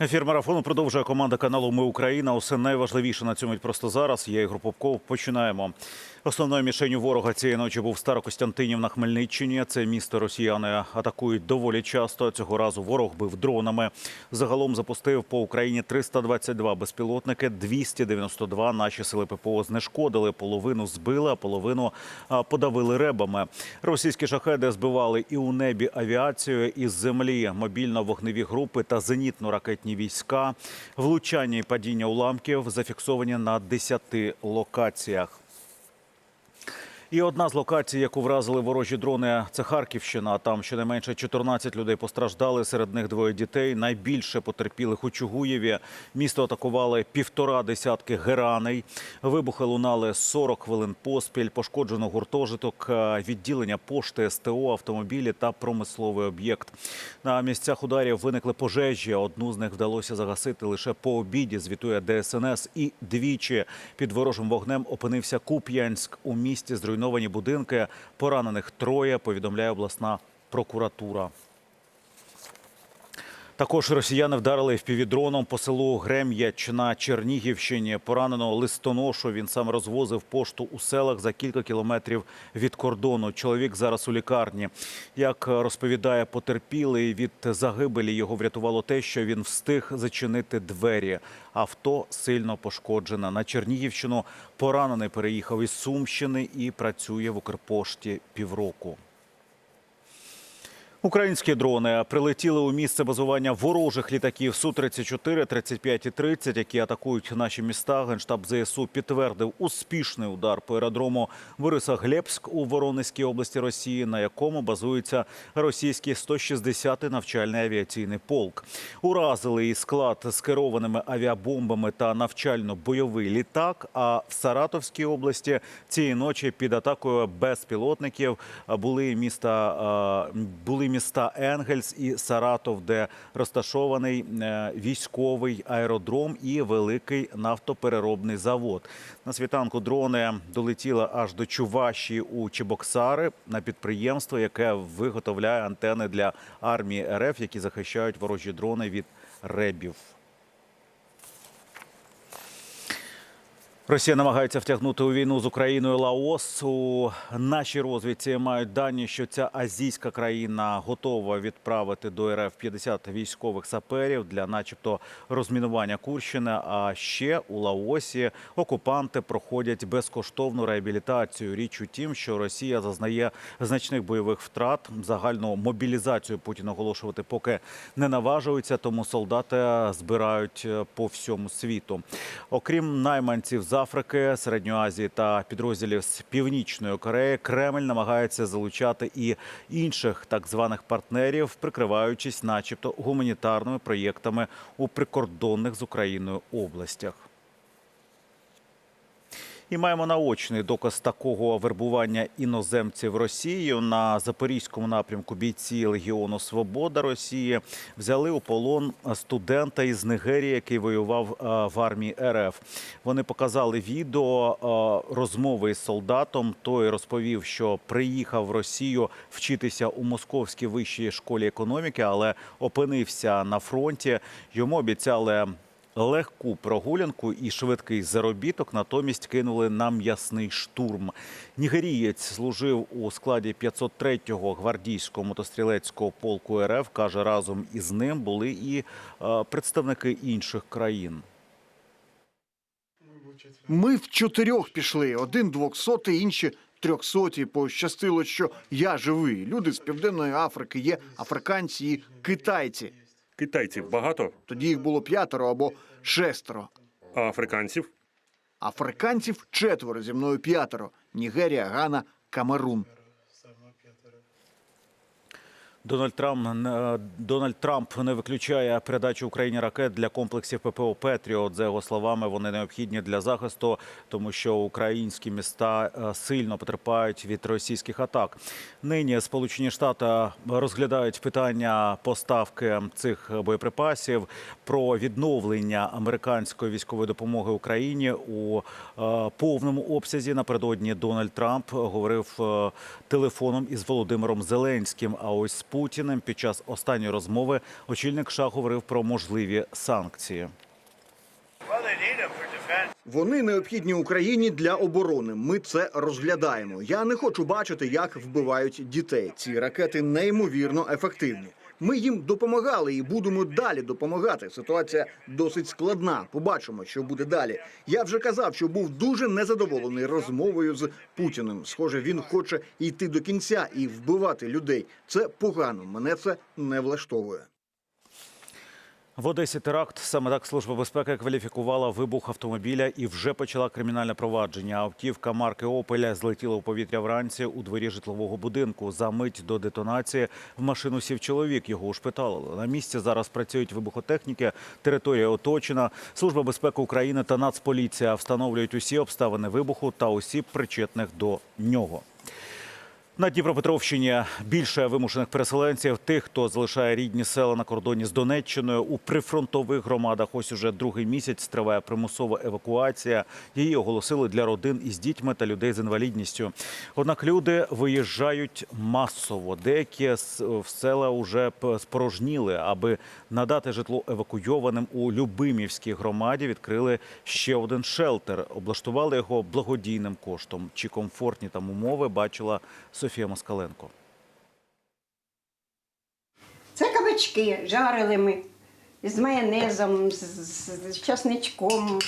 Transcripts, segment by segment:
Ефір марафону продовжує команда каналу Ми Україна. Усе найважливіше на цьому просто зараз. Я Ігор Попков. Починаємо. Основною мішенью ворога цієї ночі був Старокостянтинів на Хмельниччині. Це місто росіяни атакують доволі часто. Цього разу ворог бив дронами. Загалом запустив по Україні 322 безпілотники, 292 наші сили ППО знешкодили. Половину збили, а половину подавили ребами. Російські шахеди збивали і у небі авіацію, і з землі мобільно-вогневі групи та зенітно-ракетні війська. Влучання і падіння уламків зафіксовані на 10 локаціях. І одна з локацій, яку вразили ворожі дрони, це Харківщина. Там щонайменше 14 людей постраждали. Серед них двоє дітей. Найбільше потерпілих у Чугуєві. Місто атакували півтора десятки гераней. Вибухи лунали 40 хвилин поспіль. Пошкоджено гуртожиток, е, відділення пошти, СТО, автомобілі та промисловий об'єкт. На місцях ударів виникли пожежі. Одну з них вдалося загасити лише по обіді. Звітує ДСНС. І двічі під ворожим вогнем опинився Куп'янськ. У місті зруйновані будинки. Поранених троє. Повідомляє обласна прокуратура. Також росіяни вдарили впівдроном по селу Грем'яч на Чернігівщині. Поранено листоношу. Він сам розвозив пошту у селах за кілька кілометрів від кордону. Чоловік зараз у лікарні. Як розповідає потерпілий, від загибелі його врятувало те, що він встиг зачинити двері. Авто сильно пошкоджене. На Чернігівщину поранений переїхав із Сумщини і працює в Укрпошті півроку. Українські дрони прилетіли у місце базування ворожих літаків Су-34, 35 і 30, які атакують наші міста. Генштаб ЗСУ підтвердив успішний удар по аеродрому Бориса-Глебськ у Воронезькій області Росії, на якому базується російський 160-й навчальний авіаційний полк. Уразили і склад з керованими авіабомбами та навчально-бойовий літак. А в Саратовській області цієї ночі під атакою безпілотників були міста були міста Енгельс і Саратов, де розташований е, військовий аеродром і великий нафтопереробний завод. На світанку дрони долетіли аж до Чуваші у Чебоксари на підприємство, яке виготовляє антени для армії РФ, які захищають ворожі дрони від ребів. Росія намагається втягнути у війну з Україною Лаос. У нашій розвідці мають дані, що ця азійська країна готова відправити до РФ 50 військових саперів для, начебто, розмінування Курщини. А ще у Лаосі окупанти проходять безкоштовну реабілітацію. Річ у тім, що Росія зазнає значних бойових втрат. Загальну мобілізацію Путін оголошувати поки не наважується, тому солдати збирають по всьому світу. Окрім найманців з Африки, Середньої Азії та підрозділів з Північної Кореї, Кремль намагається залучати і інших так званих партнерів, прикриваючись, начебто, гуманітарними проєктами у прикордонних з Україною областях. І маємо наочний доказ такого вербування іноземців Росією на запорізькому напрямку. Бійці Легіону Свобода Росії взяли у полон студента із Нигерії, який воював е, в армії РФ. Вони показали відео е, розмови із солдатом. Той розповів, що приїхав в Росію вчитися у московській вищій школі економіки, але опинився на фронті. Йому обіцяли легку прогулянку і швидкий заробіток натомість кинули на м'ясний штурм. Нігерієць служив у складі 503-го гвардійського мотострілецького полку РФ. каже, разом із ним були і е, представники інших країн. Ми в чотирьох пішли. Один двохсотий, інші трьохсоті. Пощастило, що я живий. Люди з південної Африки є африканці і китайці. Китайців багато, Тоді їх було п'ятеро або шестеро. а африканців Африканців четверо зі мною п'ятеро. Нігерія, Гана, Камерун. Дональд Трамп не- Дональд Трамп не виключає передачу Україні ракет для комплексів ППО Петріот. За його словами, вони необхідні для захисту, тому що українські міста е, сильно потерпають від російських атак. Нині Сполучені Штати розглядають питання поставки цих боєприпасів про відновлення американської військової допомоги Україні у е, повному обсязі. Напередодні Дональд Трамп говорив е, телефоном із Володимиром Зеленським. А ось Путіним. Під час останньої розмови очільник США говорив про можливі санкції. Вони необхідні Україні для оборони. Ми це розглядаємо. Я не хочу бачити, як вбивають дітей. Ці ракети неймовірно ефективні. Ми їм допомагали і будемо далі допомагати. Ситуація досить складна. Побачимо, що буде далі. Я вже казав, що був дуже незадоволений розмовою з Путіним. Схоже, він хоче йти до кінця і вбивати людей. Це погано. Мене це не влаштовує. В Одесі теракт. Саме так Служба безпеки кваліфікувала вибух автомобіля і вже почала кримінальне провадження. Автівка марки Опеля злетіла у повітря вранці у дворі житлового будинку. За мить до детонації в машину сів чоловік. Його ушпиталили. На місці зараз працюють вибухотехніки. Територія оточена. Служба безпеки України та Нацполіція встановлюють усі обставини вибуху та осіб, причетних до нього. На Дніпропетровщині більше вимушених переселенців, тих, хто залишає рідні села на кордоні з Донеччиною у прифронтових громадах. Ось уже другий місяць триває примусова евакуація. Її оголосили для родин із дітьми та людей з інвалідністю. Однак люди виїжджають масово. Деякі в села вже спорожніли, аби надати житло евакуйованим у Любимівській громаді. Відкрили ще один шелтер. Облаштували його благодійним коштом. Чи комфортні там умови бачила Софія Москаленко. Це кабачки жарили ми з майонезом, з, з, з часничком.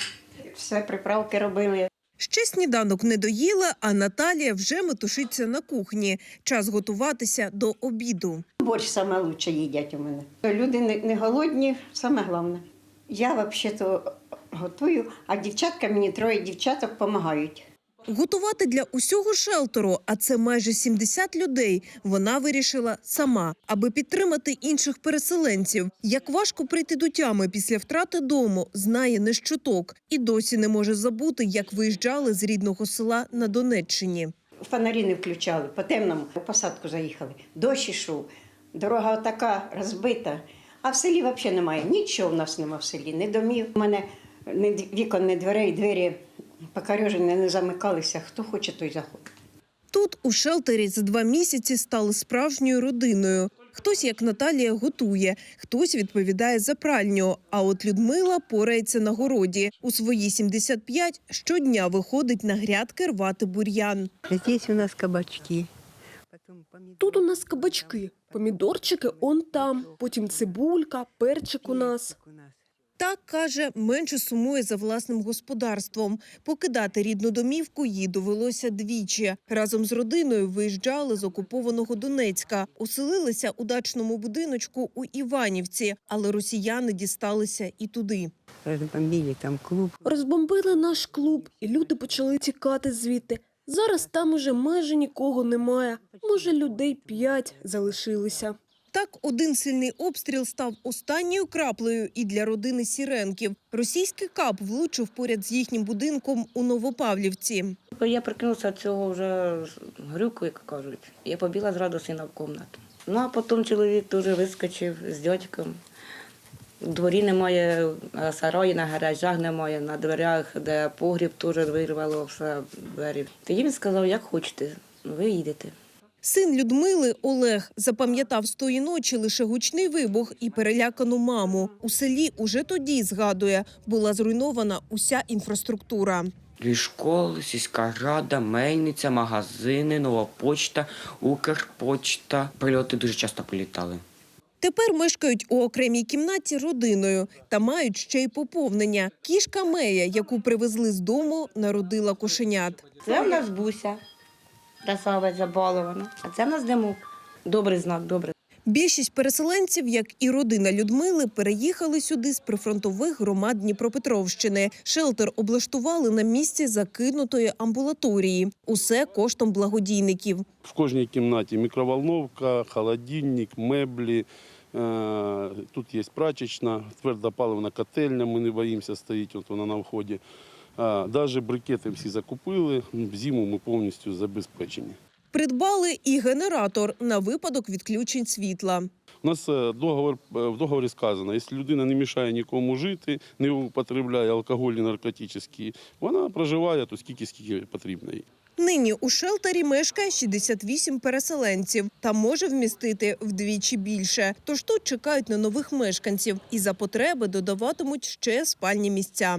Все приправки робили. Ще сніданок не доїла, а Наталія вже метушиться на кухні. Час готуватися до обіду. Борщ саме лучше їдять у мене. Люди не, не голодні, саме головне. Я взагалі-то готую, а дівчатка мені троє дівчаток допомагають. Готувати для усього шелтеру, а це майже 70 людей, вона вирішила сама, аби підтримати інших переселенців. Як важко прийти до тями після втрати дому, знає не з. І досі не може забути, як виїжджали з рідного села на Донеччині. Фонарі не включали, по темному у посадку заїхали. Дощ ішов, дорога така розбита. А в селі взагалі немає. Нічого в нас немає в селі, ні домів. У мене д- вікон, ні дверей, двері покорежені, не замикалися. Хто хоче, той заходить. Тут у шелтері за два місяці стали справжньою родиною. Хтось, як Наталія, готує, хтось відповідає за пральню. А от Людмила порається на городі. У свої 75 щодня виходить на грядки рвати бур'ян. Здесь у нас кабачки. Тут у нас кабачки, помідорчики он там, потім цибулька, перчик у нас. Так каже, менше сумує за власним господарством. Покидати рідну домівку їй довелося двічі. Разом з родиною виїжджали з окупованого Донецька, оселилися у дачному будиночку у Іванівці, але росіяни дісталися і туди. Разбомбили там клуб. Розбомбили наш клуб, і люди почали тікати звідти. Зараз там уже майже нікого немає. Може, людей п'ять залишилися. Так, один сильний обстріл став останньою краплею і для родини Сіренків. Російський кап влучив поряд з їхнім будинком у Новопавлівці. Я прикинулася цього вже грюку, як кажуть. Я побігла зразу сина в кімнату. Ну а потім чоловік теж вискочив з дядьком. У дворі немає, сараї на гаражах немає, на дверях, де погріб теж вирвало все двері. Тоді він сказав, як хочете, ви їдете. Син Людмили Олег запам'ятав з тої ночі лише гучний вибух і перелякану маму. У селі уже тоді згадує, була зруйнована уся інфраструктура. Дві школи, сільська рада, мельниця, магазини, нова почта, Укрпочта. Прильоти дуже часто прилітали. Тепер мешкають у окремій кімнаті родиною та мають ще й поповнення. Кішка Мея, яку привезли з дому, народила кошенят. Це в нас буся, красава забалована, а це в нас димок. Добрий знак, добре. Більшість переселенців, як і родина Людмили, переїхали сюди з прифронтових громад Дніпропетровщини. Шелтер облаштували на місці закинутої амбулаторії. Усе коштом благодійників. В кожній кімнаті мікроволновка, холодильник, меблі. Е, Тут є прачечна, твердопаливна котельня, ми не боїмося, стоїть от вона на вході. Навіть брикети всі закупили, зиму ми повністю забезпечені. Придбали і генератор на випадок відключень світла. У нас е, договор, е, в договорі сказано, якщо людина не мішає нікому жити, не употребляє алкогольні наркотичні, вона проживає то скільки, скільки потрібно їй. Нині у шелтері мешкає 68 переселенців та може вмістити вдвічі більше. Тож тут чекають на нових мешканців і за потреби додаватимуть ще спальні місця.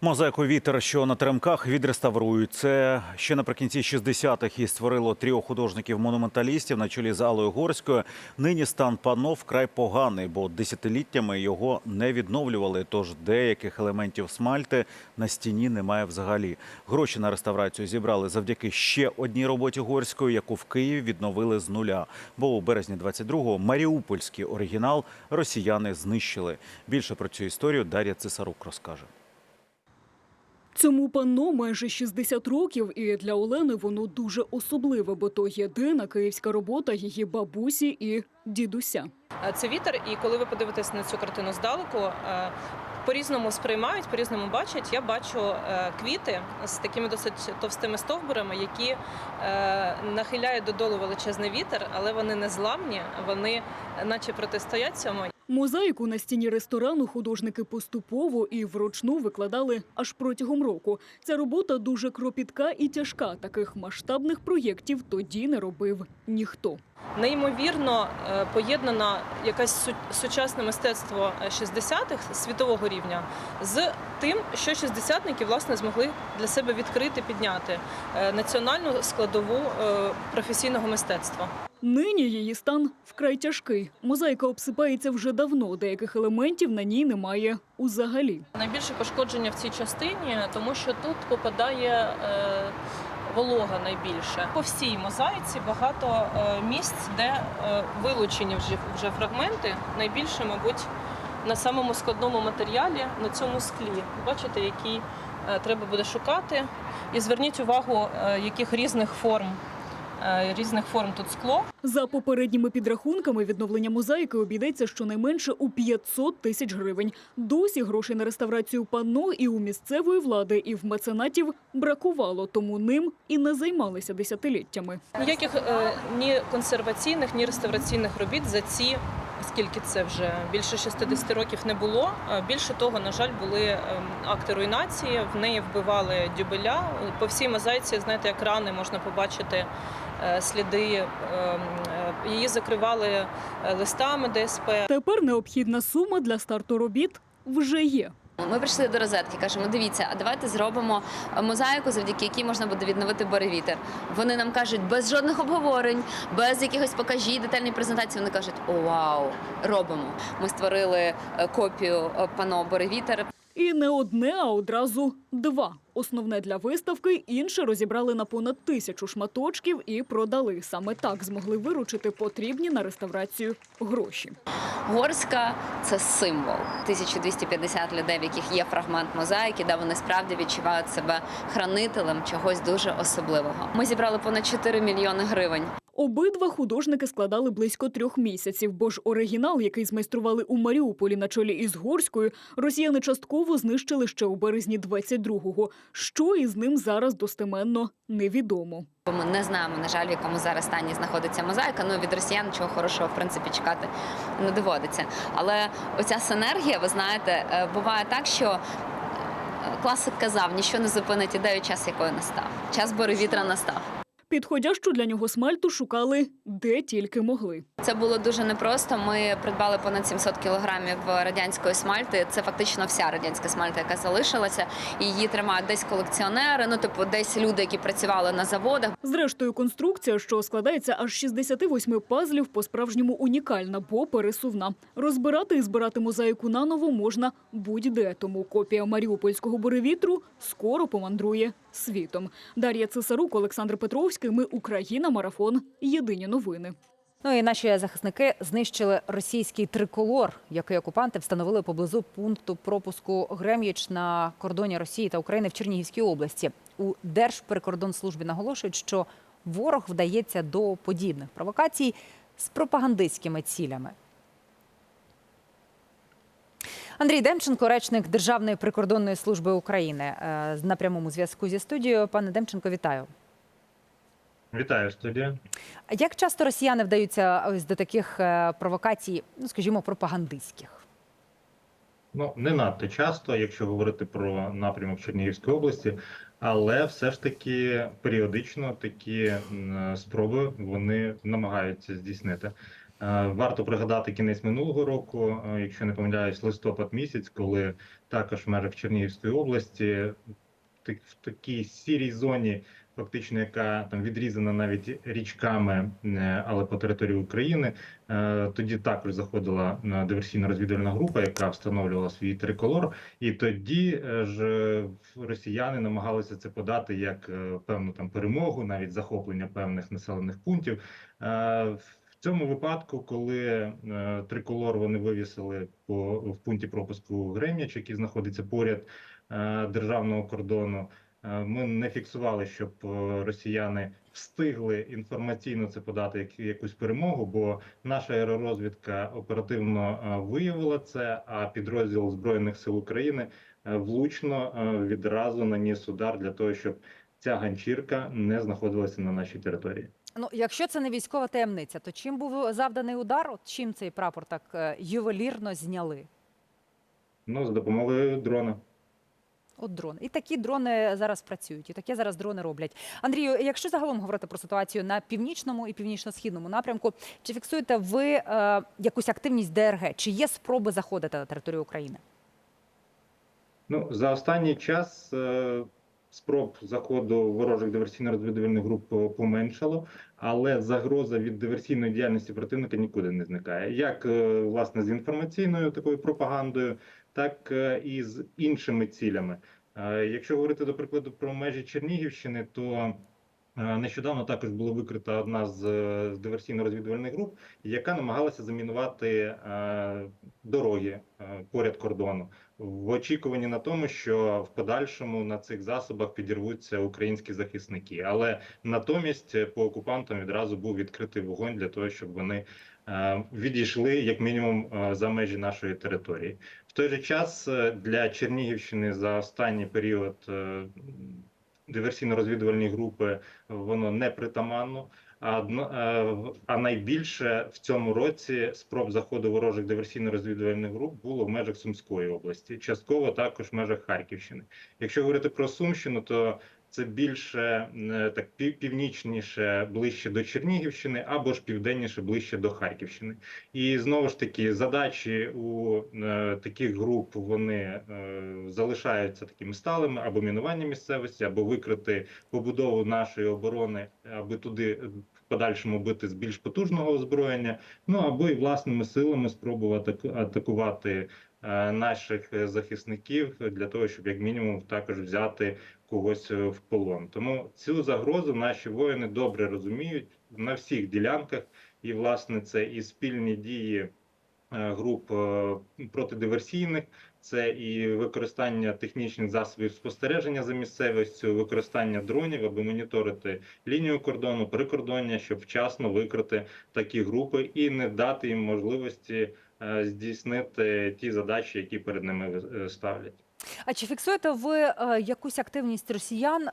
Мозаїку вітер, що на теремках відреставрують. Це ще наприкінці 60-х і створило тріо художників-монументалістів на чолі з Алою Горською. Нині стан панно вкрай поганий, бо десятиліттями його не відновлювали. Тож деяких елементів смальти на стіні немає взагалі. Гроші на реставрацію зібрали завдяки ще одній роботі Горської, яку в Києві відновили з нуля. Бо у березні 22-го маріупольський оригінал росіяни знищили. Більше про цю історію Дар'я Цесарук розкаже. Цьому панно майже 60 років, і для Олени воно дуже особливе, бо то єдина київська робота її бабусі і дідуся. Е, Це вітер, і коли ви подивитесь на цю картину здалеку, е, по-різному сприймають, по-різному бачать. Я бачу е, квіти з такими досить товстими стовбурами, які нахиляють додолу величезний вітер, але вони не зламні, вони наче протистоять цьому. Мозаїку на стіні ресторану художники поступово і вручну викладали аж протягом року. Ця робота дуже кропітка і тяжка. Таких масштабних проєктів тоді не робив ніхто. Неймовірно е, поєднана якась су- сучасне мистецтво 60-х світового рівня з тим, що шістдесятники власне змогли для себе відкрити, підняти е, національну складову е, професійного мистецтва. Нині її стан вкрай тяжкий. Мозаїка обсипається вже давно. Деяких елементів на ній немає узагалі. Найбільше пошкодження в цій частині, тому що тут попадає е, волога найбільше. По всій мозаїці багато е, місць, де е, вилучені вже, вже фрагменти. Найбільше, мабуть, на самому складному матеріалі, на цьому склі. Бачите, який е, треба буде шукати. І зверніть увагу, е, яких різних форм. Е, Різних форм тут скло. За попередніми підрахунками, відновлення мозаїки обійдеться щонайменше у 500 тисяч гривень. Досі грошей на реставрацію панно і у місцевої влади, і в меценатів бракувало, тому ним і не займалися десятиліттями. Ніяких е, ні консерваційних, ні реставраційних робіт за ці, скільки це вже більше 60 років не було. Е, Більше того, на жаль, були ем, акти руйнації. В неї вбивали дюбеля. По всій мозаїці, знаєте, як рани можна побачити е, сліди. ем, е, Її закривали листами ДСП. Тепер необхідна сума для старту робіт вже є. Ми прийшли до розетки, кажемо, дивіться, а давайте зробимо мозаїку, завдяки якій можна буде відновити боревітер. Вони нам кажуть, без жодних обговорень, без якихось покажі, детальної презентації. Вони кажуть, о, вау, робимо. Ми створили е, копію е, пано боревітер. І не одне, а одразу два. Основне для виставки, інше розібрали на понад тисячу шматочків і продали. Саме так змогли виручити потрібні на реставрацію гроші. Горська це символ. 1250 людей, в яких є фрагмент мозаїки, де вони справді відчувають себе хранителем чогось дуже особливого. Ми зібрали понад 4 мільйони гривень. Обидва художники складали близько трьох місяців, бо ж оригінал, який змайстрували у Маріуполі на чолі із Горською, росіяни частково знищили ще у березні 22-го. Що із ним зараз достеменно невідомо. Ми не знаємо, на жаль, в якому зараз стані знаходиться мозаїка. Ну від росіян нічого хорошого в принципі чекати не доводиться. Але оця синергія, ви знаєте, е, буває так, що. е, Класик казав, ніщо не зупинить ідею, час якої настав. Час боревітра настав. Підходящу для нього смальту шукали де тільки могли. Це було дуже непросто. Ми придбали понад 700 кілограмів радянської смальти. Це фактично вся радянська смальта, яка залишилася. Її тримають десь колекціонери. Ну, типу, десь люди, які працювали на заводах. Зрештою, конструкція, що складається аж з 68 пазлів, по-справжньому унікальна, бо пересувна. Розбирати і збирати мозаїку наново можна будь-де. Тому копія маріупольського буревітру скоро помандрує світом. Дар'я Цесарук, Олександр Петровський. Ми Україна. Марафон. Єдині новини. Ну і наші захисники знищили російський триколор, який окупанти встановили поблизу пункту пропуску Грем'яч на кордоні Росії та України в Чернігівській області. У Держприкордонслужбі наголошують, що ворог вдається до подібних провокацій з пропагандистськими цілями. Андрій Демченко, речник Державної прикордонної служби України, е, на прямому зв'язку зі студією. Пане Демченко, вітаю. Вітаю студія. Як часто росіяни вдаються ось до таких е, провокацій, ну скажімо, пропагандистських? Ну не надто часто, якщо говорити про напрямок Чернігівської області, але все ж таки періодично такі спроби вони намагаються здійснити. Е, Варто пригадати кінець минулого року, е, якщо не помиляюсь, листопад місяць, коли також в межах Чернігівської області в такій сірій зоні, фактично, яка там відрізана навіть річками, е, але по території України. е, Тоді також заходила е, диверсійно-розвідувальна група, яка встановлювала свій триколор, і тоді ж росіяни намагалися це подати як певну там перемогу, навіть захоплення певних населених пунктів. В цьому випадку, коли триколор вони вивісили по в пункті пропуску Грем'яч, який знаходиться поряд державного кордону. Е, Ми не фіксували, щоб е, росіяни встигли інформаційно це подати як якусь перемогу, бо наша аеророзвідка оперативно е, виявила це. А підрозділ збройних сил України влучно відразу наніс удар для того, щоб ця ганчірка не знаходилася на нашій території. Ну, якщо це не військова таємниця, то чим був завданий удар? От чим цей прапор так ювелірно зняли? Ну з допомогою дрона. От дрон. І такі дрони зараз працюють, і таке зараз дрони роблять. Андрію, якщо загалом говорити про ситуацію на північному і північно-східному напрямку, чи фіксуєте ви е, якусь активність ДРГ? Чи є спроби заходити на територію України? Ну за останній час е, спроб заходу ворожих диверсійно-розвідувальних груп поменшало, але загроза від диверсійної діяльності противника нікуди не зникає. Як е, власне з інформаційною такою пропагандою, так е, і з іншими цілями. Е, Якщо говорити до прикладу про межі Чернігівщини, то е, нещодавно також була викрита одна з диверсійно-розвідувальних груп, яка намагалася замінувати дороги поряд кордону в очікуванні на тому, що в подальшому на цих засобах підірвуться українські захисники. Але натомість по окупантам відразу був відкритий вогонь для того, щоб вони відійшли як мінімум за межі нашої території. Той же час е, для Чернігівщини за останній період е, диверсійно-розвідувальні групи воно не притаманно. А е, а найбільше в цьому році спроб заходу ворожих диверсійно-розвідувальних груп було в межах Сумської області, частково також в межах Харківщини. Якщо говорити про Сумщину, то це більше е, так пів- північніше, ближче до Чернігівщини, або ж південніше, ближче до Харківщини. І знову ж таки, задачі у е, таких груп вони е, залишаються такими сталими або мінування місцевості, або викрити побудову нашої оборони, аби туди е, в подальшому бити з більш потужного озброєння. Ну або і власними силами спробувати атаку- атакувати наших е, захисників для того, щоб як мінімум також взяти когось е, в полон. Тому цю загрозу наші воїни добре розуміють на всіх ділянках, і власне це і спільні дії е, груп е, протидиверсійних, це і використання технічних засобів спостереження за місцевістю, використання дронів, аби моніторити лінію кордону, прикордоння, щоб вчасно викрити такі групи і не дати їм можливості е, здійснити ті задачі, які перед ними е, ставлять. А чи фіксуєте ви е, якусь активність росіян е,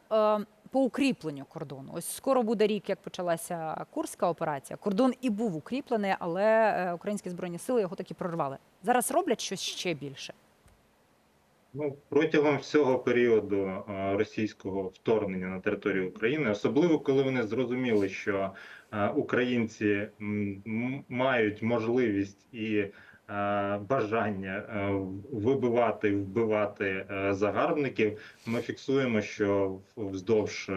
по укріпленню кордону? Ось скоро буде рік, як почалася курська операція. Кордон і був укріплений, але е, українські збройні сили його таки прорвали. Зараз роблять щось ще більше. Ну, протягом всього періоду е, російського вторгнення на територію України, особливо коли вони зрозуміли, що е, українці мають можливість і е, бажання вибивати, вбивати загарбників, ми фіксуємо, що вздовж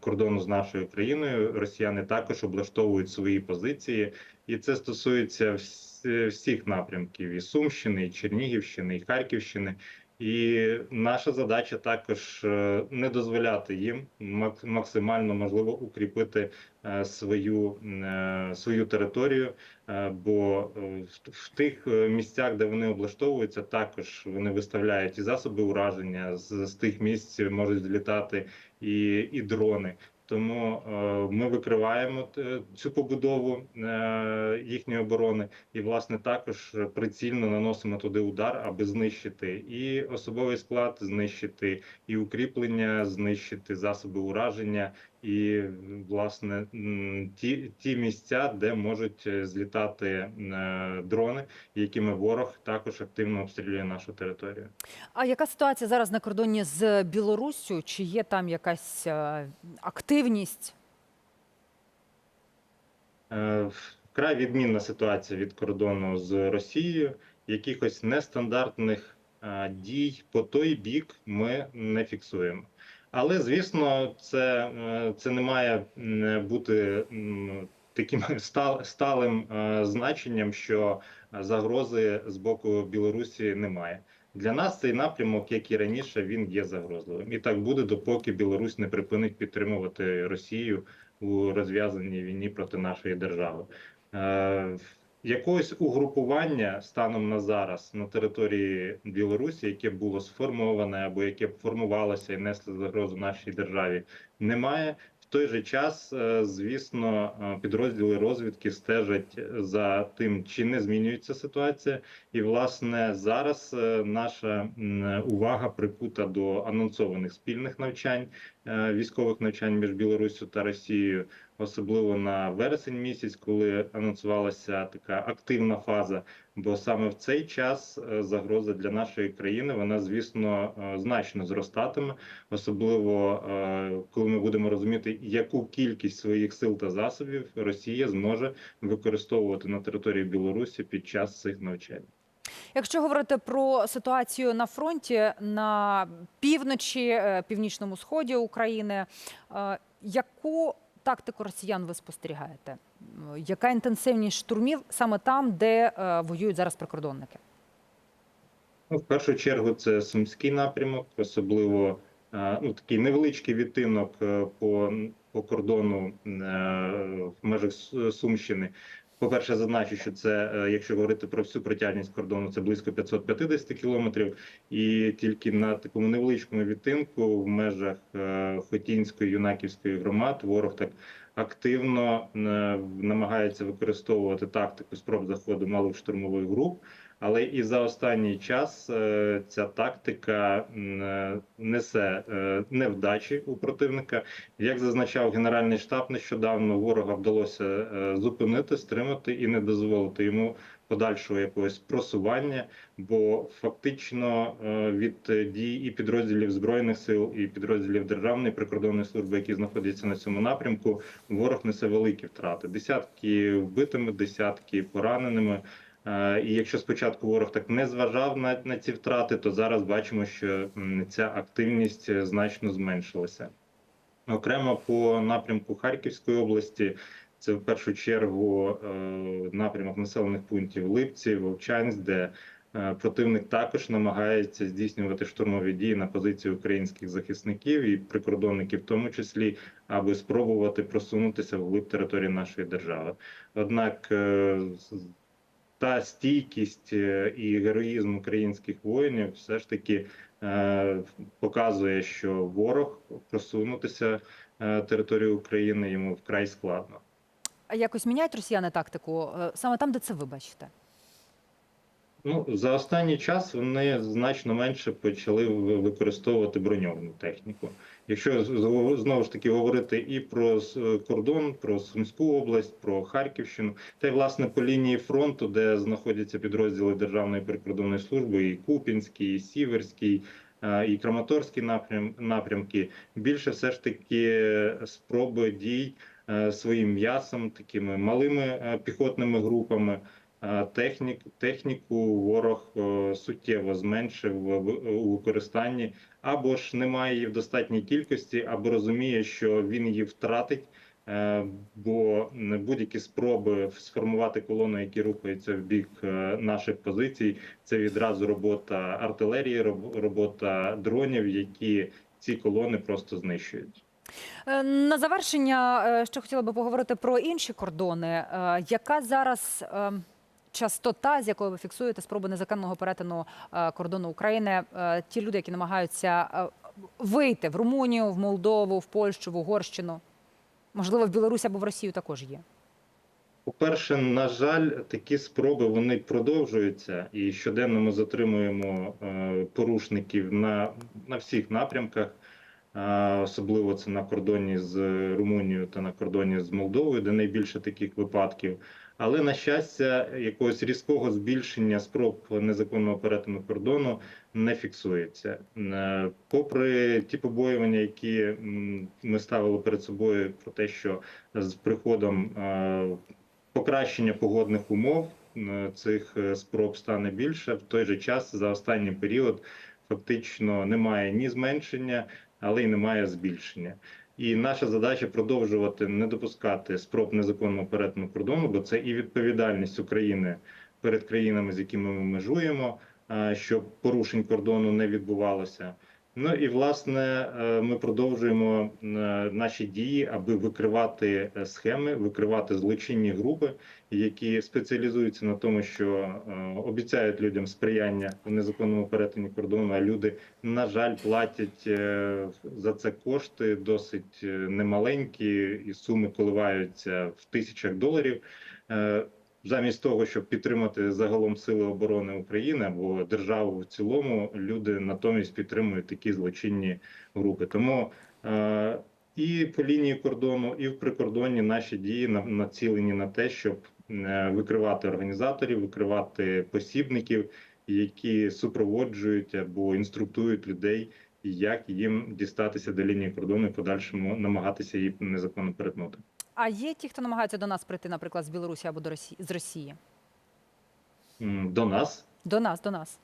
кордону з нашою країною росіяни також облаштовують свої позиції, і це стосується вс- всіх напрямків: і Сумщини, і Чернігівщини, і Харківщини. І наша задача також е, не дозволяти їм мак- максимально можливо укріпити е, свою, е, свою територію, е, бо е, в- тих е, місцях, де вони облаштовуються, також вони виставляють і засоби ураження з, з тих місць можуть злітати і, і дрони. Тому е, ми викриваємо е, цю побудову е, їхньої оборони, і власне також прицільно наносимо туди удар, аби знищити і особовий склад, знищити і укріплення, знищити засоби ураження, і власне ті, ті місця, де можуть е, злітати е, дрони, якими ворог також активно обстрілює нашу територію. А яка ситуація зараз на кордоні з Білоруссю? Чи є там якась е, активність? Вкрай відмінна ситуація від кордону з Росією. Якихось нестандартних дій по той бік ми не фіксуємо. Але звісно, це, е, це не має бути таким сталим е, значенням, що загрози з боку Білорусі немає. Для нас цей напрямок, як і раніше, він є загрозливим. І так буде, допоки Білорусь не припинить підтримувати Росію у розв'язаній війні проти нашої держави. Якогось угрупування станом на зараз на території Білорусі, яке було сформоване або яке формувалося і несло загрозу нашій державі, немає. В той же час, е, звісно, е, підрозділи розвідки стежать за тим, чи не змінюється ситуація. І власне зараз е, наша увага прикута до анонсованих спільних навчань, військових навчань між Білоруссю та Росією, особливо на вересень місяць, коли анонсувалася така активна фаза. Бо саме в цей час е, загроза для нашої країни вона, звісно, е, значно зростатиме, особливо е, коли ми будемо розуміти, яку кількість своїх сил та засобів Росія зможе використовувати на території Білорусі під час цих навчань. Якщо говорити про ситуацію на фронті на півночі, е, північному сході України, е, яку тактику росіян ви спостерігаєте? Яка інтенсивність штурмів саме там, де е, воюють зараз прикордонники? Ну, в першу чергу, це сумський напрямок, особливо е, ну, такий невеличкий відтинок е, по, по кордону е, в межах Сумщини. По-перше, зазначу, що це, е, якщо говорити про всю протяжність кордону, це близько 550 кілометрів, і тільки на такому невеличкому відтинку в межах е, Хотінської юнаківської громад ворог так активно е, намагається використовувати тактику спроб заходу малих штурмових груп. Але і за останній час е, ця тактика е, несе е, невдачі у противника. Як зазначав Генеральний штаб, нещодавно ворога вдалося зупинити, стримати і не дозволити йому подальшого якогось просування. Бо фактично від дій і підрозділів збройних сил, і підрозділів Державної прикордонної служби, які знаходяться на цьому напрямку, ворог несе великі втрати: десятки вбитими, десятки пораненими. Е, І якщо спочатку ворог так не зважав на, на ці втрати, то зараз бачимо, що ця активність е, значно зменшилася. Окремо по напрямку Харківської області, це в першу чергу е, напрямок населених пунктів Липці, Вовчанськ, де противник також намагається здійснювати штурмові дії на позиції українських захисників і прикордонників, в тому числі, аби спробувати просунутися вглиб території нашої держави. Однак та стійкість е, і героїзм українських воїнів все ж таки е, показує, що ворог просунутися е, територію України йому вкрай складно. А якось міняють росіяни тактику саме там, де це ви бачите? Ну за останній час вони значно менше почали використовувати броньовану техніку. Якщо знову ж таки говорити і про кордон, про Сумську область, про Харківщину, та й власне по лінії фронту, де знаходяться підрозділи Державної прикордонної служби, і Купінський, і Сіверський. І Краматорські напрям напрямки більше все ж таки спроби дій е, своїм м'ясом, такими малими е, піхотними групами. Е, Технік, техніку ворог е, суттєво зменшив у використанні, або ж немає її в достатній кількості, або розуміє, що він її втратить, е, бо будь-які спроби сформувати колону, які рухаються в бік наших позицій, це відразу робота артилерії, робота дронів, які ці колони просто знищують. На завершення ще хотіла би поговорити про інші кордони. Яка зараз е, частота, з якою ви фіксуєте спроби незаконного перетину е, кордону України? Е, Ті люди, які намагаються е, вийти в Румунію, в Молдову, в Польщу, в Угорщину? Можливо, в Білорусь або в Росію також є. По-перше, на жаль, такі спроби вони продовжуються, і щоденно ми затримуємо порушників на, на всіх напрямках, особливо це на кордоні з Румунією та на кордоні з Молдовою, де найбільше таких випадків. Але на щастя, якогось різкого збільшення спроб незаконного перетину кордону не фіксується. Е, Попри ті побоювання, які ми ставили перед собою, про те, що з приходом е, покращення погодних умов е, цих спроб стане більше. В той же час за останній період фактично немає ні зменшення, але й немає збільшення. І наша задача продовжувати не допускати спроб незаконного перетину кордону, бо це і відповідальність України перед країнами, з якими ми межуємо, щоб порушень кордону не відбувалося. Ну і власне е, ми продовжуємо е, наші дії, аби викривати е, схеми, викривати злочинні групи, які спеціалізуються на тому, що обіцяють людям сприяння в незаконному перетині кордону. А люди, на жаль, платять за це кошти досить немаленькі, і суми коливаються в тисячах доларів. Замість того, щоб підтримати загалом сили оборони України або державу в цілому, люди натомість підтримують такі злочинні групи. Тому е, і по лінії кордону, і в прикордонні наші дії на- націлені на те, щоб е, викривати організаторів, викривати посібників, які супроводжують або інструктують людей, як їм дістатися до лінії кордону і подальшому намагатися її незаконно перетнути. А є ті, хто намагаються до нас прийти, наприклад, з Білорусі або до Росії з Росії? До нас До нас, до нас.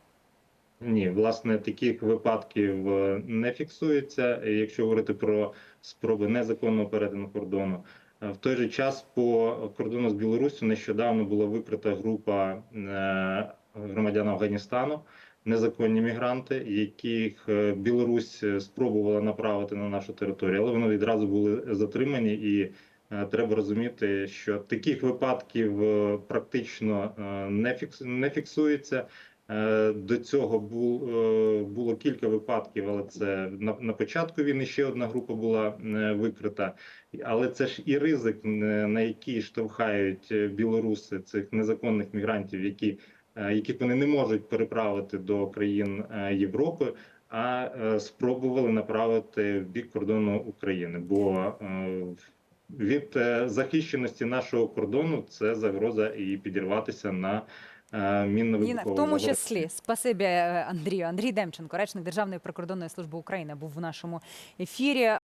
Ні, власне, таких випадків е, не фіксується. Якщо говорити про спроби незаконного перетину кордону, Е, в той же час по кордону з Білоруссю нещодавно була викрита група е, громадян Афганістану, незаконні мігранти, яких Білорусь спробувала направити на нашу територію, але вони відразу були затримані і. Е, Треба розуміти, що таких випадків е, практично е, не фікс- не фіксується. До цього бу- було кілька випадків, але це на, початку війни ще одна група була викрита. Але це ж і ризик, на який штовхають білоруси цих незаконних мігрантів, які, яких вони не можуть переправити до країн Європи, а спробували направити в бік кордону України. Бо від е, захищеності нашого кордону це загроза і підірватися на е, Ніна, в тому числі спасибі е, Андрію. Андрій Демченко, речник Державної прикордонної служби України, був в нашому ефірі.